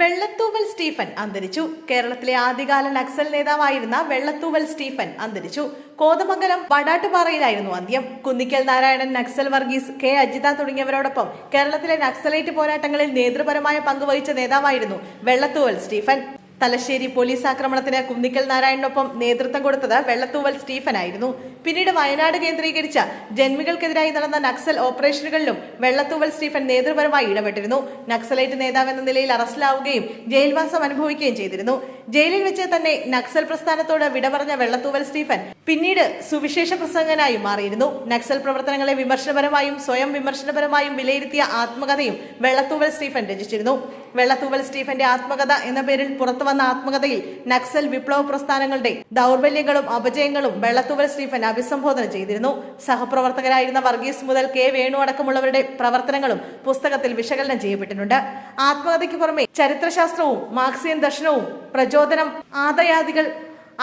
Vellathooval Stephen അന്തരിച്ചു. കേരളത്തിലെ ആദ്യകാല നക്സൽ നേതാവായിരുന്ന വെള്ളത്തൂവൽ സ്റ്റീഫൻ അന്തരിച്ചു. കോതമംഗലം വടാട്ടുപാറയിലായിരുന്നു അന്ത്യം. കുന്നിക്കൽ നാരായണൻ നക്സൽ വർഗീസ് കെ. അജിത തുടങ്ങിയവരോടൊപ്പം കേരളത്തിലെ നക്സലൈറ്റ് പോരാട്ടങ്ങളിൽ നേതൃപരമായ പങ്കുവഹിച്ച നേതാവായിരുന്നു വെള്ളത്തൂവൽ സ്റ്റീഫൻ. തലശ്ശേരി പോലീസ് ആക്രമണത്തിന് കുന്നിക്കൽ നാരായണനൊപ്പം നേതൃത്വം കൊടുത്തത് വെള്ളത്തൂവൽ സ്റ്റീഫൻ ആയിരുന്നു പിന്നീട് വയനാട് കേന്ദ്രീകരിച്ച ജന്മികൾക്കെതിരായി നടന്ന നക്സൽ ഓപ്പറേഷനുകളിലും വെള്ളത്തൂവൽ സ്റ്റീഫൻ നേതൃപരമായി ഇടപെട്ടിരുന്നു. നക്സലൈറ്റ് നേതാവ് എന്ന നിലയിൽ അറസ്റ്റിലാവുകയും ജയിൽവാസം അനുഭവിക്കുകയും ചെയ്തിരുന്നു. ജയിലിൽ വെച്ച് തന്നെ നക്സൽ പ്രസ്ഥാനത്തോട് വിട പറഞ്ഞ വെള്ളത്തൂവൽ സ്റ്റീഫൻ പിന്നീട് സുവിശേഷ പ്രസംഗനായി മാറിയിരുന്നു. നക്സൽ പ്രവർത്തനങ്ങളെ വിമർശനപരമായും സ്വയം വിമർശനപരമായും വിലയിരുത്തിയ ആത്മകഥയും വെള്ളത്തൂവൽ സ്റ്റീഫൻ രചിച്ചിരുന്നു. വെള്ളത്തൂവൽ സ്റ്റീഫന്റെ ആത്മകഥ എന്ന പേരിൽ പുറത്തു വന്ന ആത്മകഥയിൽ നക്സൽ വിപ്ലവ പ്രസ്ഥാനങ്ങളുടെ ദൗർബല്യങ്ങളും അപജയങ്ങളും വെള്ളത്തൂവൽ സ്റ്റീഫൻ അഭിസംബോധന ചെയ്തിരുന്നു. സഹപ്രവർത്തകരായിരുന്ന വർഗീസ് മുതൽ കെ വേണു അടക്കമുള്ളവരുടെ പ്രവർത്തനങ്ങളും പുസ്തകത്തിൽ വിശകലനം ചെയ്യപ്പെട്ടിട്ടുണ്ട്. ആത്മകഥയ്ക്ക് പുറമെ ചരിത്രശാസ്ത്രവും മാർക്സിയൻ ദർശനവും പ്രചോദനം ആദയാദികൾ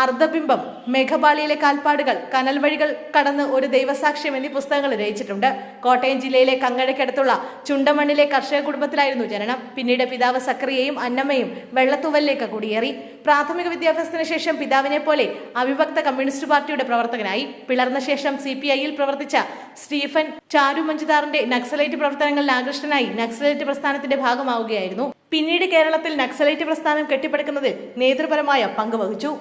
അർദ്ധബിംബം മേഘപാളിയിലെ കാൽപ്പാടുകൾ കനൽ വഴികൾ കടന്ന് ഒരു ദൈവസാക്ഷ്യം എന്നീ പുസ്തകങ്ങൾ രചിച്ചിട്ടുണ്ട്. കോട്ടയം ജില്ലയിലെ കങ്ങഴയ്ക്കടുത്തുള്ള ചുണ്ടമണ്ണിലെ കർഷക കുടുംബത്തിലായിരുന്നു ജനനം. പിന്നീട് പിതാവ് സക്രിയയും അന്നമ്മയും വെള്ളത്തൂവലിലേക്ക് കുടിയേറി. പ്രാഥമിക വിദ്യാഭ്യാസത്തിന് ശേഷം പിതാവിനെ പോലെ അവിഭക്ത കമ്മ്യൂണിസ്റ്റ് പാർട്ടിയുടെ പ്രവർത്തകനായി. പിളർന്ന ശേഷം സി പി ഐയിൽ പ്രവർത്തിച്ച സ്റ്റീഫൻ ചാരു മഞ്ജുദാറിന്റെ നക്സലൈറ്റ് പ്രവർത്തനങ്ങളിൽ ആകൃഷ്ടനായി നക്സലൈറ്റ് പ്രസ്ഥാനത്തിന്റെ ഭാഗമാവുകയായിരുന്നു. പിന്നീട് കേരളത്തിൽ നക്സലൈറ്റ് പ്രസ്ഥാനം കെട്ടിപ്പടുക്കുന്നതിൽ നേതൃപരമായ പങ്ക് വഹിച്ചു.